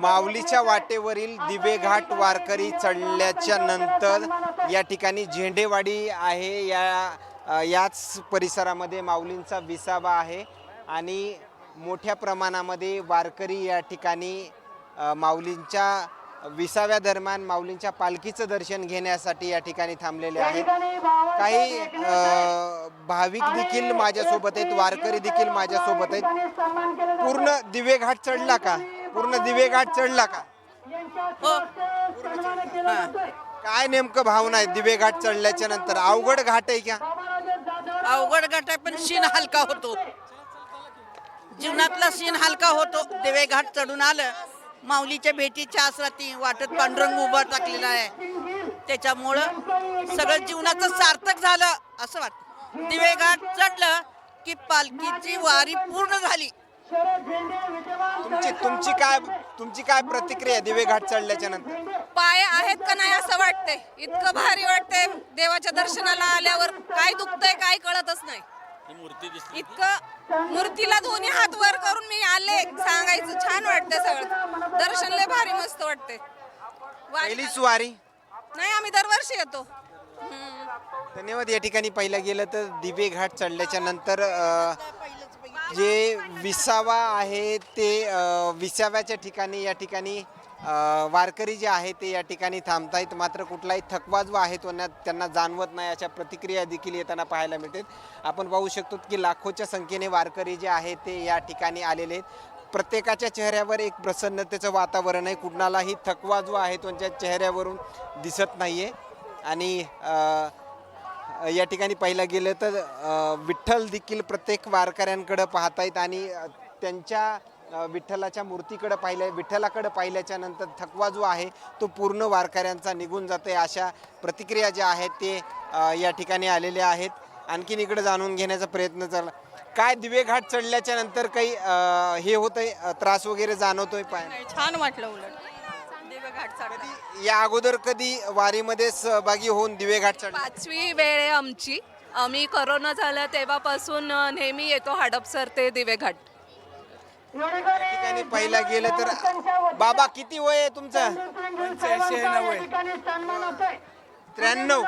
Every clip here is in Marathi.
माऊलीच्या वाटेवरील दिवेघाट वारकरी चढल्याच्या नंतर या ठिकाणी झेंडेवाडी आहे. या याच परिसरामध्ये माऊलींचा विसावा आहे. आणि मोठ्या प्रमाणामध्ये वारकरी या ठिकाणी माऊलींच्या विसाव्या दरम्यान माऊलींच्या पालखीचं दर्शन घेण्यासाठी या ठिकाणी थांबलेले आहेत. काही भाविक देखील माझ्यासोबत आहेत वारकरी देखील माझ्यासोबत आहेत. पूर्ण दिवेघाट चढला का? पूर्ण दिवेघाट चढला का? हो. काय नेमकं भावना आहे दिवेघाट चढल्याच्या नंतर? अवघड घाट आहे का? अवघड गट आहे पण शीन हलका होतो. जीवनातला शीन हलका होतो. देवे घाट चढून आलं. माऊलीच्या भेटीच्या आसराती वाटत पांडुरंग उभा टाकलेला आहे. त्याच्यामुळं सगळं जीवनाचं सार्थक झालं असं वाटतं. दिवे घाट चढलं की पालखीची वारी पूर्ण झाली. तुमची तुमची काय तुमची काय प्रतिक्रिया आहे दिवेघाट चढल्याच्या नंतर? पाय आहेत का नाही असं वाटतंय. इतकं भारी वाटतंय देवाच्या दर्शनाला आल्यावर काय दुखतंय काय कळतच नाही. इतकं मूर्तीला दोन्ही हात वर करून मी आले. सांगायचं छान वाटतंय सगळं. दर्शन लय भारी मस्त वाटतंय. वा- पहिलीच वारी. नाही आम्ही दरवर्षी येतो. हम्म. धन्यवाद. या ठिकाणी पहिलं गेलं तर दिवे घाट चढल्याच्या नंतर अ, जे विसावा आहे ते विसाव्याच्या ठिकाणी या ठिकाणी वारकरी जे आहे ते या ठिकाणी थांबतायत. मात्र कुठलाही थकवा जो आहे तो ना- त्यांना जाणवत नाही. अशा प्रतिक्रिया देखील येताना पाहायला मिळतात. आपण पाहू शकतो की लाखोच्या संख्येने वारकरी जे आहे ते या ठिकाणी आलेले आहेत. प्रत्येकाच्या चेहऱ्यावर एक प्रसन्नतेचं वातावरण आहे. कुणालाही थकवा जो आहे तो त्यांच्या चेहऱ्यावरून दिसत नाही आहे आणि या ठिकाणी पाहिलं गेलं तर विठ्ठल देखील प्रत्येक वारकऱ्यांकडं पाहतायत आणि त्यांच्या विठ्ठलाच्या मूर्तीकडे पाहिल्या. विठ्ठलाकडे पाहिल्याच्या नंतर थकवा जो आहे तो पूर्ण वारकऱ्यांचा निघून जाते अशा प्रतिक्रिया ज्या आहेत ते या ठिकाणी आलेल्या आहेत. आणखीन इकडे जाणून घेण्याचा प्रयत्न झाला. काय दिवेघाट चढल्याच्या नंतर काही हे होतंय? त्रास वगैरे जाणवतोय पाय? छान वाटलं उलट. देवघाट चढला या अगोदर कधी वारीमध्ये सहभागी होऊन दिवेघाट चढ पाचवी वेळ आहे आमची. आम्ही करोना झालं तेव्हापासून नेहमी येतो हडपसर ते दिवेघाट या ठिकाणी पाहिला गेलं तर बाबा किती वय आहे तुमचं? त्र्याण्णव.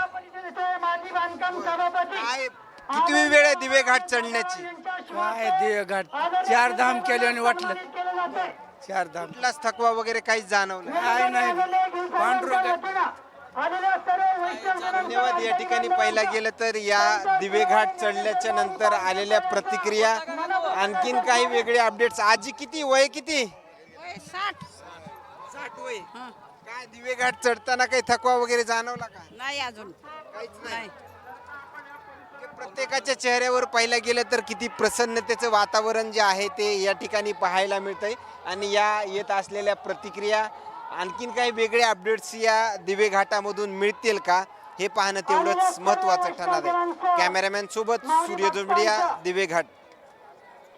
काय कितवी वेळ आहे दिवे घाट चढण्याची? काय देव घाट. चार धाम केले आणि वाटलं. चार धाम कुठलाच थकवा वगैरे काहीच जाणवलं काय नाही पांडुरंग. धन्यवाद. या ठिकाणी पाहिला गेलं तर या दिवेघाट चढल्याच्या नंतर आलेल्या प्रतिक्रिया आणखीन काही वेगळे अपडेट्स आजी किती? वय किती? साठ. साठ वय. काय दिवेघाट चढताना काही थकवा वगैरे जाणवला का? नाही अजून. काहीच नाही. प्रत्येकाच्या चेहऱ्यावर पाहिलं गेलं तर किती प्रसन्नतेचं वातावरण जे आहे ते या ठिकाणी पाहायला मिळतंय. आणि या येत असलेल्या प्रतिक्रिया आणखीन काही वेगळे अपडेट्स या दिवे घाटामधून मिळतील का? हे पाहणं तेवढंच महत्त्वाचं ठरणार आहे. कॅमेरामॅन सोबत सूर्य दिवे घाट.